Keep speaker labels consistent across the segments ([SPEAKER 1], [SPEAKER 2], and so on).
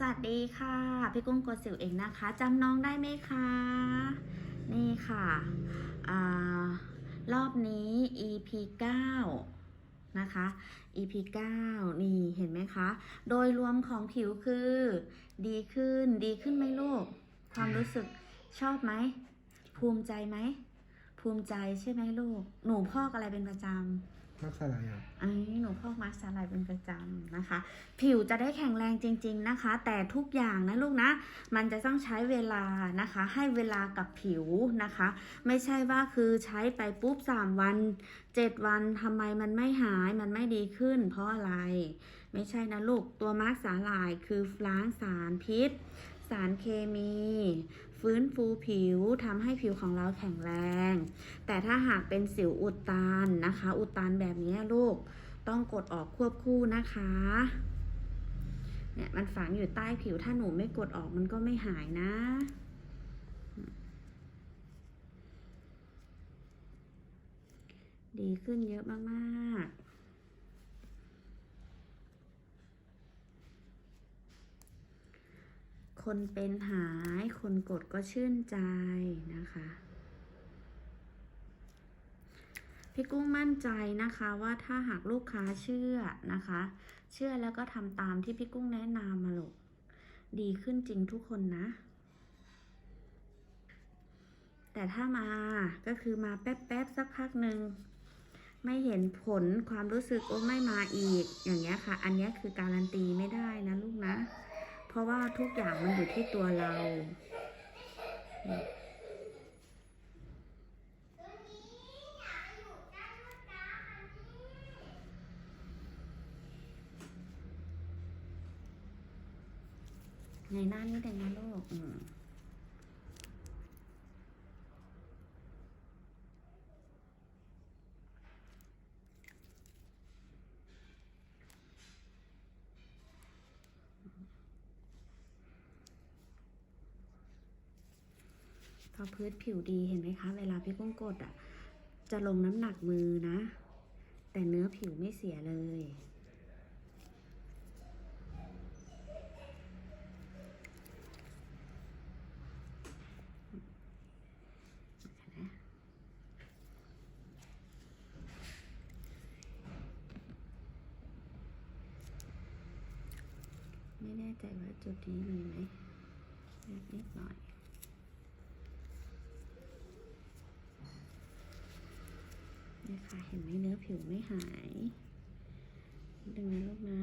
[SPEAKER 1] สวัสดีค่ะ พี่กุ้งกดสิวเองนะคะจำน้องได้ไหมคะ นี่ค่ะอรอบนี้ EP 9 นะคะ EP 9 นี่เห็นไหมคะ โดยรวมของผิวคือ ดีขึ้นดีขึ้นไหมลูก ความรู้สึกชอบไหม ภูมิใจไหม ภูมิใจใช่ไหมลูก หนูพอกอะไรเป็นประจำ
[SPEAKER 2] มักสลายอะ
[SPEAKER 1] อันนี้หนูพอกมาสก์อะไรเป็นประจำนะคะ ผิวจะได้แข็งแรงจริง ๆนะคะ แต่ทุกอย่างนะลูกนะ มันจะต้องใช้เวลานะคะ ให้เวลากับผิวนะคะ ไม่ใช่ว่าคือใช้ไปปุ๊บ 3 วัน 7 วันทำไมมันไม่หายมันไม่ดีขึ้น เพราะอะไร ไม่ใช่นะลูกตัวมาร์กสารายคือล้างสารพิษ สารเคมี ฟื้นฟูผิวทำให้ผิวของเราแข็งแรง แต่ถ้าหากเป็นสิวอุดตันนะคะ อุดตันแบบนี้ลูกต้องกดออกควบคู่นะคะเนี่ยมันฝังอยู่ใต้ผิวถ้าหนูไม่กดออกมันก็ไม่หายนะดีขึ้นเยอะมาก ๆ คนเป็นหาย คนกดก็ชื่นใจนะคะ พี่กุ้งมั่นใจนะคะว่าถ้าหากลูกค้าเชื่อนะคะ เชื่อแล้วก็ทำตามที่พี่กุ้งแนะนำมาลูกดีขึ้นจริงทุกคนนะ แต่ถ้ามาก็คือมาแป๊บๆสักพักหนึ่งไม่เห็นผลความรู้สึกโอ้ไม่มาอีก อย่างเงี้ยค่ะ อันนี้คือการันตีไม่ได้นะลูกนะ ราะว่าทุกอย่างมันอยู่ที่ตัวเรา ในหน้านี้แต่งนะลูกอืม พอพื้นผิวดีเห็นไหมคะ เวลาพี่กุ้งกดอะ จะลงน้ำหนักมือนะ แต่เนื้อผิวไม่เสียเลย ไม่แน่ใจว่าจุดนี้มีไหมนิดหน่อย ค่ะเห็นไหมเนื้อผิวไม่หาย ดึงนะลูกนะ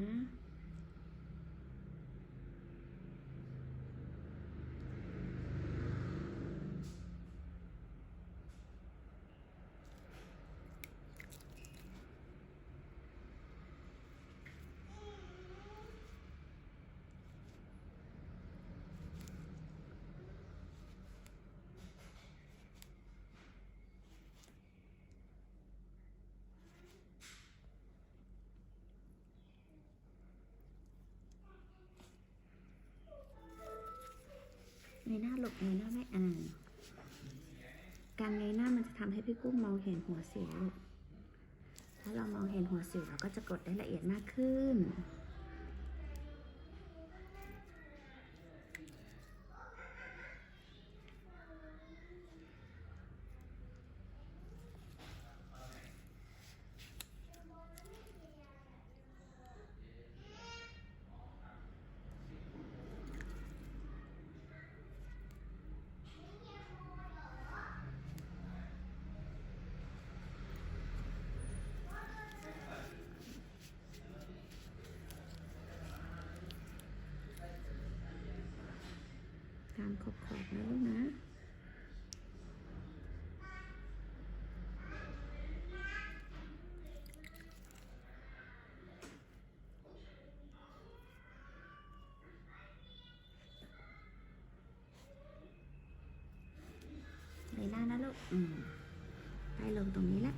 [SPEAKER 1] ยหน้าหลบเงยหน้าไม่อ่านการเงยหน้ามันจะทำให้พี่กุ้งมองเห็นหัวสิวลูกถ้าเรามองเห็นหัวสิวเราก็จะกดได้ละเอียดมากขึ้น ตามขอบขอบๆนะลูกนะในหน้านะลูกอืมไปลงตรงนี้แหละ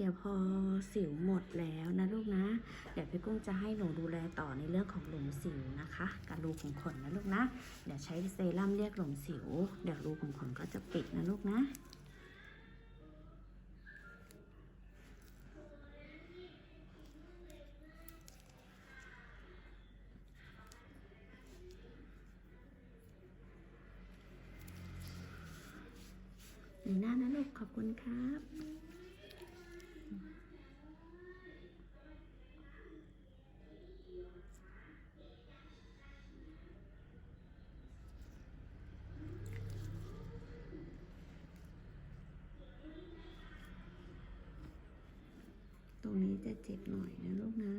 [SPEAKER 1] เดี๋ยวพอสิวหมดแล้วนะลูกนะ เดี๋ยวพี่กุ้งจะให้หนูดูแลต่อในเรื่องของหลุมสิวนะคะกับรูขุมขนนะลูกนะ เดี๋ยวใช้เซรั่มเรียกหลุมสิว เดี๋ยวรูขุมขนก็จะปิดนะลูกนะหน้านะลูกขอบคุณครับ ตรงนี้จะเจ็บหน่อยนะลูกนะ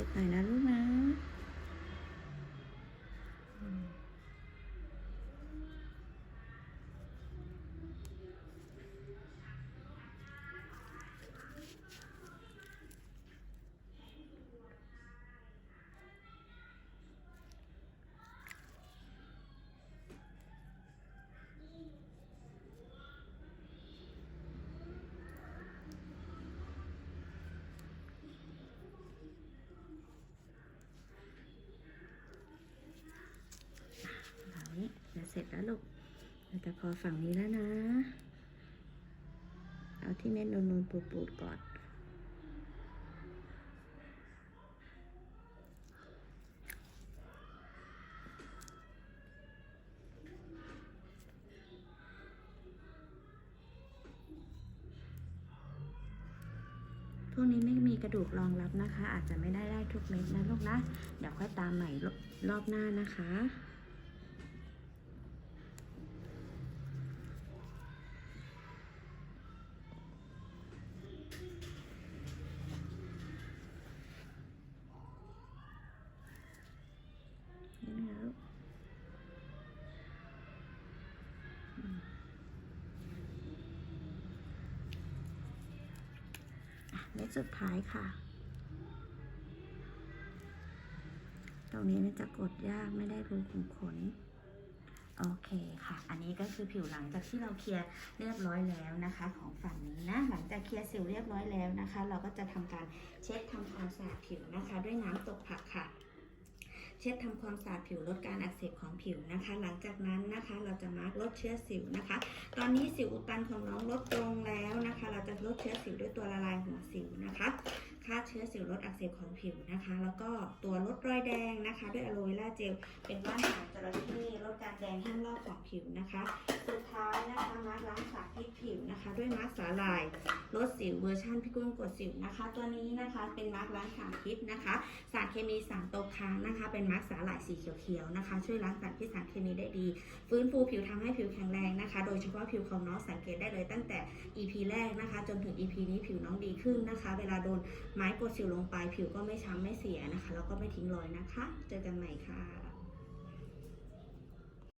[SPEAKER 1] เจ็บหน่อยนะลูกนะอืมฝั่งนี้ เสร็จแล้วลูกเราจะพอฝั่งนี้แล้วนะ เอาที่เม็ดนูนๆปูดๆก่อน พวกนี้ไม่มีกระดูกรองรับนะคะ อาจจะไม่ได้ได้ทุกเม็ดนะลูกนะ เดี๋ยวค่อยตามใหม่รอบหน้านะคะ เม็ดสุดท้ายค่ะ ตรงนี้มันจะกดยากไม่ได้รูขุมขนโอเคค่ะ อันนี้ก็คือผิวหลังจากที่เราเคลียร์เรียบร้อยแล้วนะคะ ของฝั่งนี้นะ หลังจากเคลียร์สิวเรียบร้อยแล้วนะคะ เราก็จะทำการเช็ดทำความสะอาดผิวนะคะ ด้วยน้ำตกผักค่ะ เช็ดทำความสะอาดผิวลดการอักเสบของผิวนะคะ หลังจากนั้นนะคะเราจะมาร์กลดเชื้อสิวนะคะ ตอนนี้สิวอุดตันของน้องลดลงแล้วนะคะ เราจะลดเชื้อสิวด้วยตัวละลายหัวสิวนะคะ ฆ่าเชื้อสิวลดอักเสบของผิวนะคะ แล้วก็ตัวลดรอยแดงนะคะ ด้วยอะโลเวราเจล เป็นว่านหางจระเข้ลดการแดงห้ามลอกของผิวนะคะ สุดท้ายนะคะมาร์กล้างสารพิษผิวนะคะ ด้วยมาร์กสาลายลดสิวเวอร์ชันพี่กุ้งกดสิวนะคะ ตัวนี้นะคะเป็นมาร์กล้างสารพิษนะคะ สารเคมีสารตกค้างนะคะ เป็นมาร์กสาหร่ายสีเขียวๆนะคะ ช่วยล้างสารพิษสารเคมีได้ดี ฟื้นฟูผิวทำให้ผิวแข็งแรงนะคะ โดยเฉพาะผิวของน้องสังเกตได้เลยตั้งแต่ EP แรกนะคะ จนถึง EP นี้ผิวน้องดีขึ้นนะคะ เวลาโดนไม้กดสิวลงไปผิวก็ไม่ช้ำไม่เสียนะคะ แล้วก็ไม่ทิ้งรอยนะคะ เจอกันใหม่ค่ะ